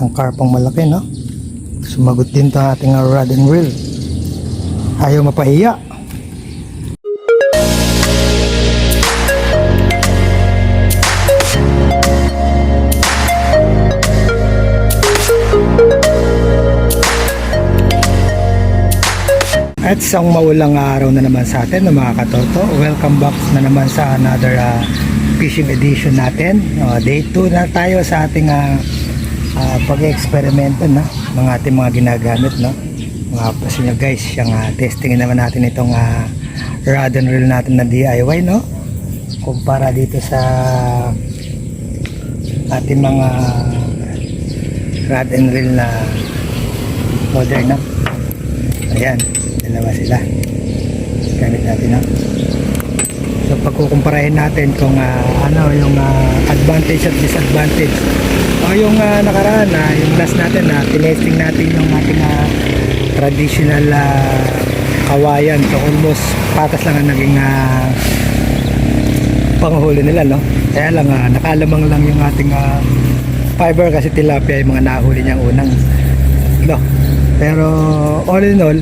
isang karpang malaki, no? Sumagot din to ating rod and reel. Ayaw mapahiya. At isang maulang araw na naman sa atin mga katoto. Welcome back na naman sa another uh, fishing edition natin. Uh, day 2 na tayo sa ating uh, uh, pag-eksperimento no? ng ating mga ginagamit. No? Mga kasi nyo guys, yung uh, testingin naman natin itong uh, rod and reel natin na DIY. No? Kumpara dito sa ating mga rod and reel na modern. No? Ayan, dalawa sila. Gamit natin, no? So, pagkukumparahin natin kung ah, ano yung ah, advantage at disadvantage. O yung ah, nakaraan, na yung last natin, na tinesting natin yung ating ah, traditional ah, kawayan. So, almost patas lang ang naging ah, panghuli nila, no? Kaya lang, ah, nakalamang lang yung ating ah, fiber kasi tilapia yung mga nahuli niyang unang no? Pero all in all,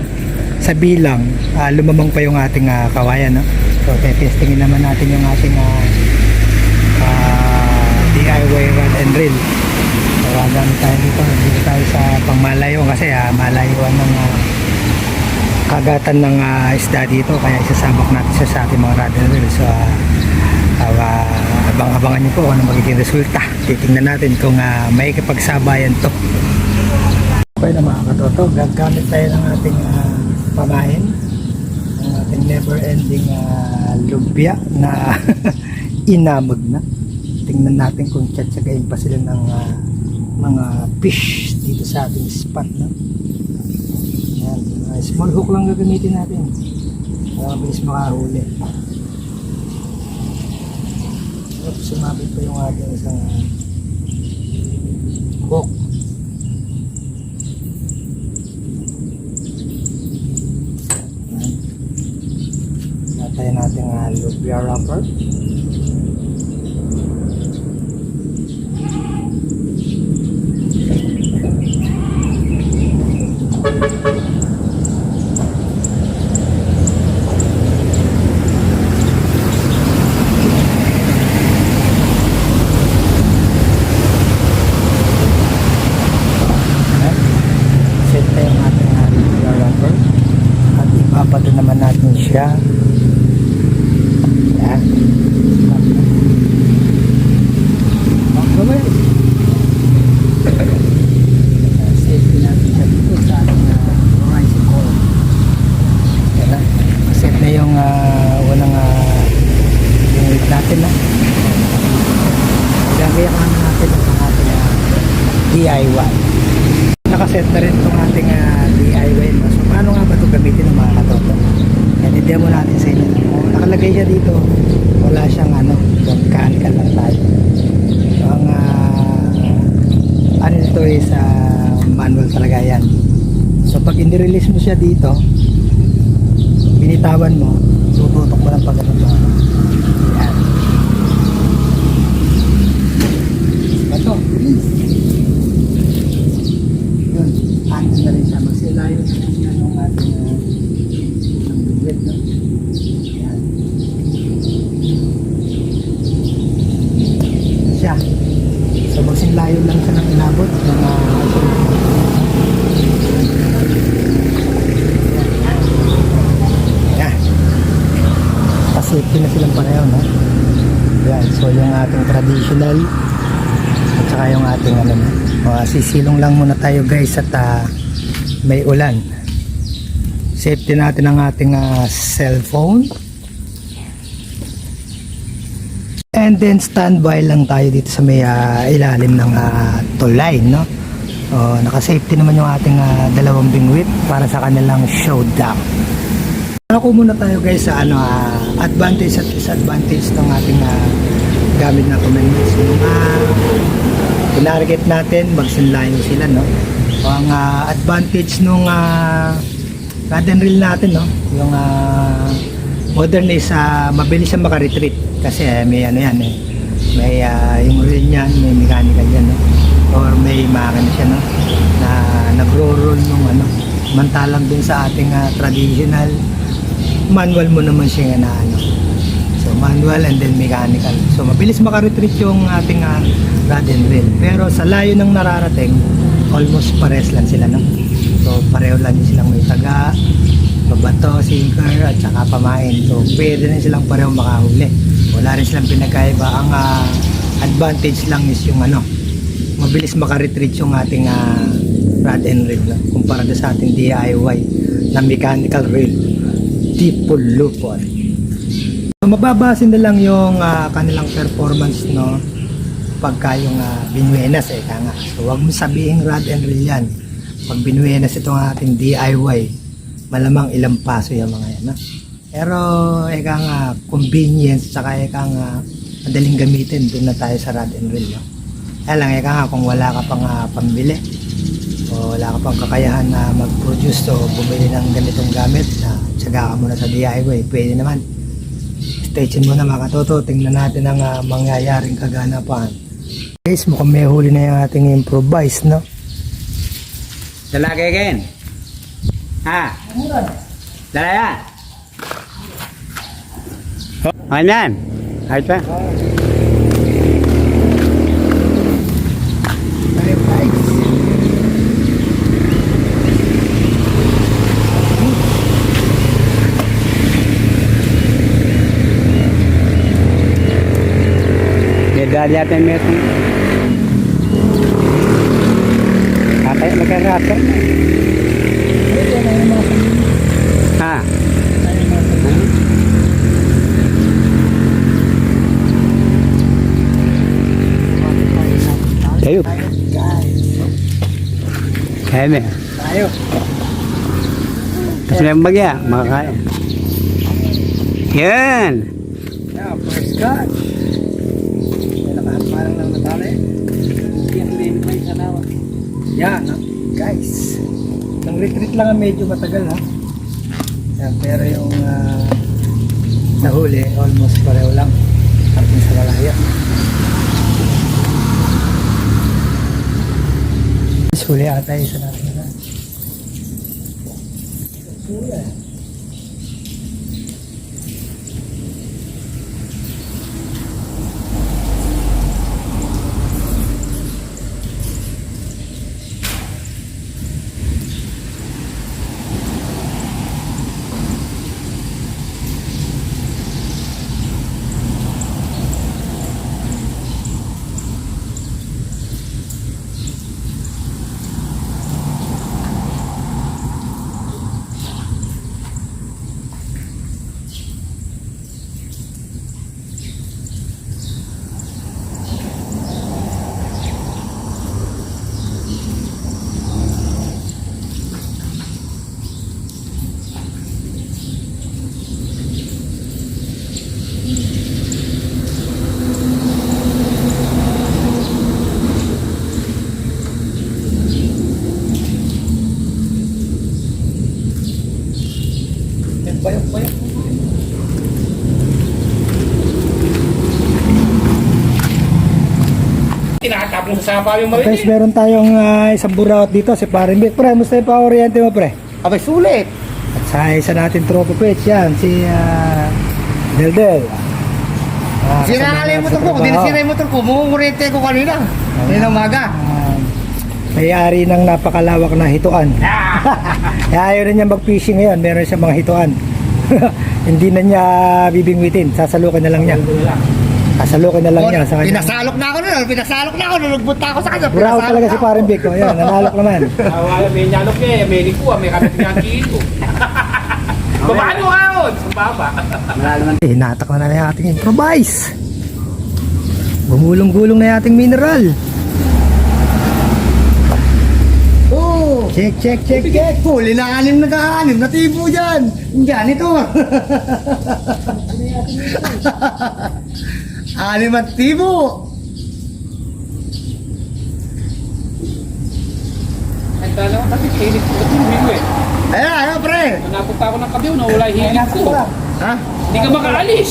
sa bilang, ah, lumamang pa yung ating ah, kawayan. No? So, testingin naman natin yung ating ah, ah, DIY reel. So, gamit tayo dito. Dito tayo sa pangmalayo kasi ah, malayuan ng ah, kagatan ng ah, isda dito. Kaya isasabak natin sa ating mga and reel. So, ah, ah, abang-abangan niyo po kung ano magiging resulta. Titingnan natin kung ah, may kapagsabayan to. Okay na mga katoto, gagamit tayo ng ating uh, pamain, ng ating never-ending uh, lumpia na inamag na. Tingnan natin kung tsatsagayin pa sila ng ah, mga fish dito sa ating spot. No? Yan, mga small hook lang gagamitin natin. Para mabilis makahuli. Oops, sumabit pa yung ating isang ah, hook. Natay natin ang lubia wrapper. Ayan. Set na yung ating uh, lubia wrapper. At ipapato naman natin siya yan. Ang gawin. Safety natin siya dito sa ating uh, rising call. Yan na. Set na yung uh, unang uh, unit natin na. Gagayak naman natin ang ating uh, DIY. Nakaset na rin itong ating uh, DIY. no? So, paano nga ba ito gamitin ng mga katoto? Yan, i-demo natin sa inyo. Kung nakalagay siya dito, wala siyang ano, yung mechanical lang tayo. So, ang uh, is uh, manual talaga yan. So, pag in-release mo siya dito, binitawan mo, tututok mo lang pag ano to. Yan. Ito, release. Yun, ano na rin siya. Magsilayo na rin siya ng ating uh, ng bigwit, no? Yan. Yan siya. Magsilayo lang siya ng inabot uh, Yan. Pasafety na silang pareho, no? Yan. So, yung ating traditional at saka yung ating ano na. Mga sisilong lang muna tayo guys at ah, may ulan. Safety natin ang ating ah, cellphone. And then standby lang tayo dito sa may ah, ilalim ng uh, tulay, no? O, naka-safety naman yung ating ah, dalawang bingwit para sa kanilang showdown. Ako muna tayo guys sa ano, ah, advantage at disadvantage ng ating ah, gamit na commandments. Yung uh, tinarget natin, magsinlayo sila, no? O, ang ah, advantage nung uh, rod and reel natin, no? Yung ah, modern is ah, mabilis siya makaretreat kasi may ano yan eh. May ah, yung reel niyan, may mechanical yan, no? or may makina siya no na nagro-roll nung ano mantalang dun sa ating ah, traditional manual mo naman siya na ano so manual and then mechanical so mabilis makaretreat yung ating ah, rod and reel pero sa layo ng nararating almost pares lang sila no so pareho lang din silang may taga babato, sinker at saka pamain. So pwede rin silang pareho makahuli. Wala rin silang pinagkaiba. Ang ah, advantage lang is yung ano mabilis makaretreat yung ating ah, rod and reel no? kumpara sa ating DIY na mechanical reel tipo lupon. So, mababase na lang yung ah, kanilang performance no pagka yung uh, binuenas eh nga. So wag mo sabihin rod and reel yan. Pag binuenas itong ating DIY malamang ilang paso yung mga yan no? pero eka nga convenience saka eka nga madaling gamitin doon na tayo sa rod and reel no? kaya lang eka nga kung wala ka pang ah, pambili o wala ka pang kakayahan na mag-produce o bumili ng ganitong gamit na tsaga ka muna sa DIY pwede naman stay tuned muna mga katoto tingnan natin ang ah, mangyayaring kaganapan guys mukhang may huli na yung ating improvise no Dala kay Ken. Ha? Dala yan. Ano yan? Ayos pa? Tayo guys May dali yata yung meron. Kakaya nagkarato. Ha? Kaya na. tayo Kasi may bagya, makakaya. Yan! yeah first catch lahat parang lang natali yan no? guys ang retreat lang ang medyo matagal ha yan, pero yung ah, nahuli almost pareho lang tapos sa malaya huli ata yung isa na Yan, bayok, bayok. Tinatapon sa sapa yung Guys, meron tayong ah, isang burawat dito, si Parin Vic. Pre, musta yung pa-oriente mo, pre? Abay, sulit. At sa isa natin tropa pets yan, si uh, Deldel. Ah, Sira kasama nga yung natin motor sa ko. Kung trabaho. sinisira yung motor ko, mumurete ko kanina. Kanina umaga. Ah, may-ari ng napakalawak na hituan. Kaya ayaw na niya mag-fishing ngayon, meron siya mga hituan. Hindi na niya bibingwitin, sasalukan na lang niya. Sasalukan na lang niya sa kanya. Pinasalok na ako nun. Pinasalok na ako. Nulugbot ako sa kanya. Pinasalok talaga si. Parin Vic. O, yan, nanalok naman. May nyalok niya eh. May likuha, may kapit niya ang kilo. Paano ahon? Sumbaba. Malaman. Eh, Hinatak na na yung ating improvise. Gumulong-gulong na yung ating mineral. Oo. Check, check, check, check. Huli na anim na ka-anim na tibo dyan. Diyan ito. anim at tibo. Ay, dalawa kasi hilig ko yung eh. Ayan, ayan pre. Napunta ako ng kabiw, nawala yung hilig ko. Ha? Hindi ka makaalis.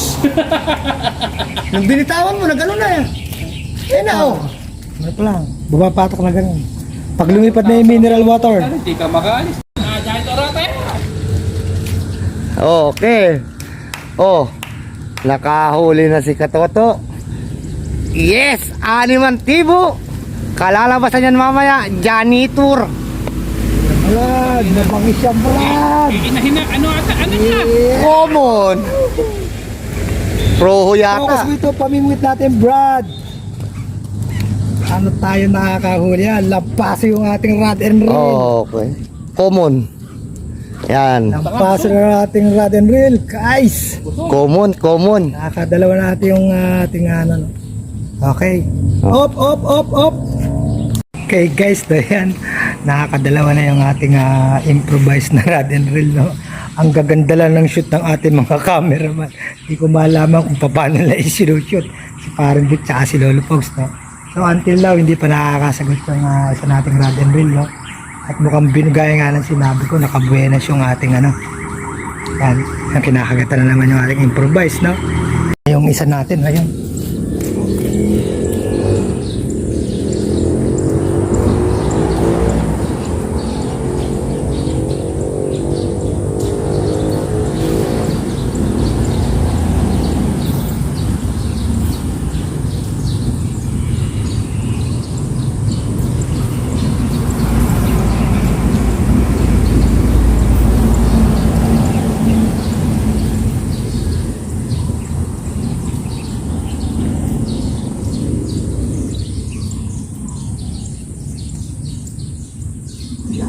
Nung binitawan mo, nag-ano na yan. Ayan na oh. Ano pa lang, bumapatok na ganun. Pag lumipat na yung mineral water, Hindi ka makaalis. Ah, dahil ito rata eh. Okay. Oh, nakahuli na si Katoto. Yes, animan tibo. Kalalabasan yan mamaya, janitor. Brad, nabangis siya Brad. Eh, Hina-hina, ano ata, ano niya? Common. Proho Focus yata. mo ito, pamimwit natin Brad. Ano tayo nakakahuli yan? Lampaso yung ating rod and reel. Oh, okay. Common. Yan. Lampaso na ating rod and reel. Guys, Common, common. nakakadalawa natin yung ah, ating ano. no. Okay. Op, op, op, op. Okay guys, so yan. Nakakadalawa na yung ating ah, improvised na rod and reel. No? Ang gaganda lang ng shoot ng ating mga cameraman. Hindi ko malaman kung paano nila i-shoot. Si Parang Vic tsaka si Lolo Pogs. No? So until now, hindi pa nakakasagot yung ah, isa nating rod and reel. No? At mukhang binugaya nga ng sinabi ko, nakabuenas yung ating ano. Yan, yung kinakagatan na naman yung ating improvised. No? Yung isa natin, ayun.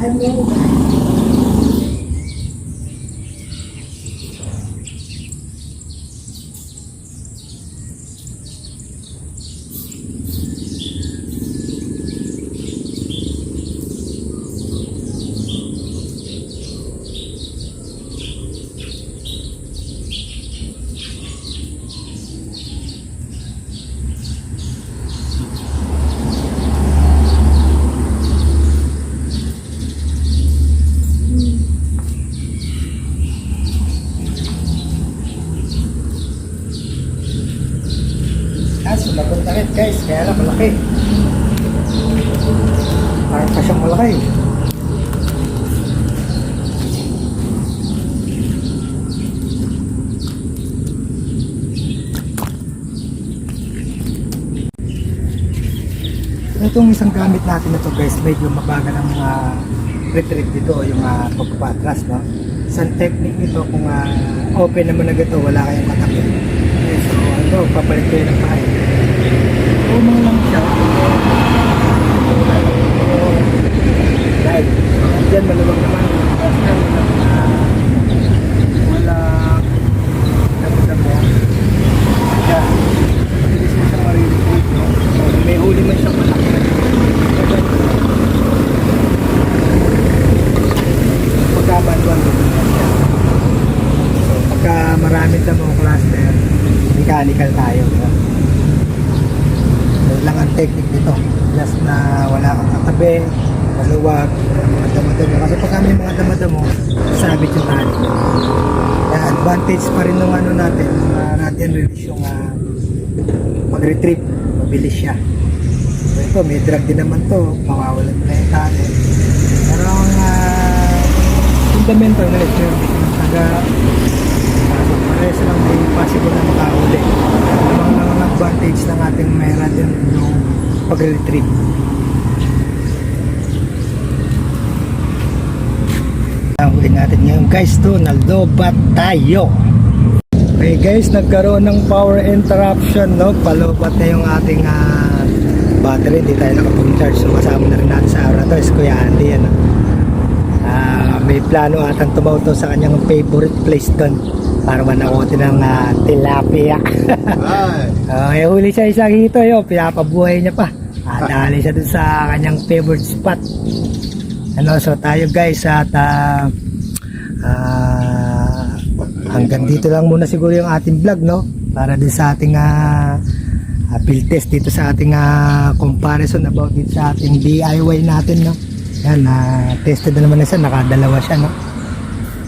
Guys, sumagot na rin guys, kaya lang malaki. Parang pa siyang malaki. Itong isang gamit natin na to guys, medyo mabagal ang uh, retrieve dito, yung uh, pagpapatras, no? Isang technique nito kung ah, open naman na ito, wala kayong matakit. Okay, so ano, papalit kayo ng pahay. Umang lang siya. Dahil, dyan maluwag naman. Ah, wala damo-damo. Kaya, mabilis na siyang marinig. No? So, may huli man siyang malaki. Pagkabanduan ko siya. So, pagka maraming damo cluster, mechanical tayo. No? So, lang ang technique nito. Just na wala kang katabi, maluwag, mga damo-damo. Kasi pag kami mga damo-damo, sabit yung tali. Kaya advantage pa rin ng ano natin, release yung uh, mag-retrieve. Mabilis siya. So ito, may drag din naman to. Mawawalan na yung tali. Pero ang uh, fundamental na ito yung taga pares lang may possible na makahuli. Ang mga advantage ng ating may natin yung pag-retrieve. Ang huli natin ngayon guys to, nalobat tayo. Okay guys, nagkaroon ng power interruption, no? Palobat na yung ating ah, battery, hindi tayo nakapag-charge. So kasama na rin natin sa araw to, is Kuya Andy, ano? Ah, may plano atang tumaw to sa kanyang favorite place doon para manakotin ng ah, tilapia. Okay, huli siya isang hito yun, pinapabuhay niya pa. Ah, dali siya dun sa kanyang favorite spot. Ano, so tayo guys at ah, ah, hanggang dito lang muna siguro yung ating vlog no? Para din sa ating uh, field test dito sa ating ah, comparison about dito sa ating DIY natin no? Yan na tested na naman na siya. Nakadalawa siya no?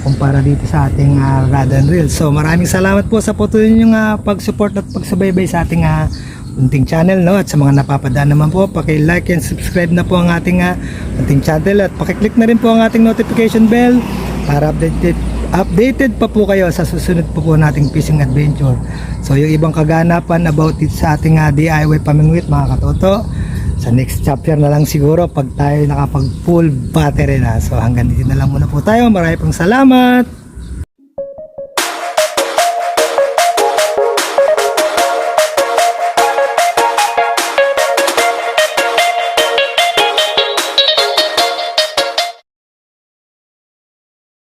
Kumpara dito sa ating uh, rod and reel. So maraming salamat po sa patuloy ninyong uh, pag-support at pagsubaybay sa ating ah, unting channel no? At sa mga napapadaan naman po paki-like and subscribe na po ang ating uh, unting channel. At paki-click na rin po ang ating notification bell para updated updated pa po kayo sa susunod po po nating fishing adventure. So yung ibang kaganapan about it sa ating uh, DIY pamingwit mga katoto sa next chapter na lang siguro pag tayo nakapag full battery na. So hanggang dito na lang muna po tayo. Maraming pong salamat.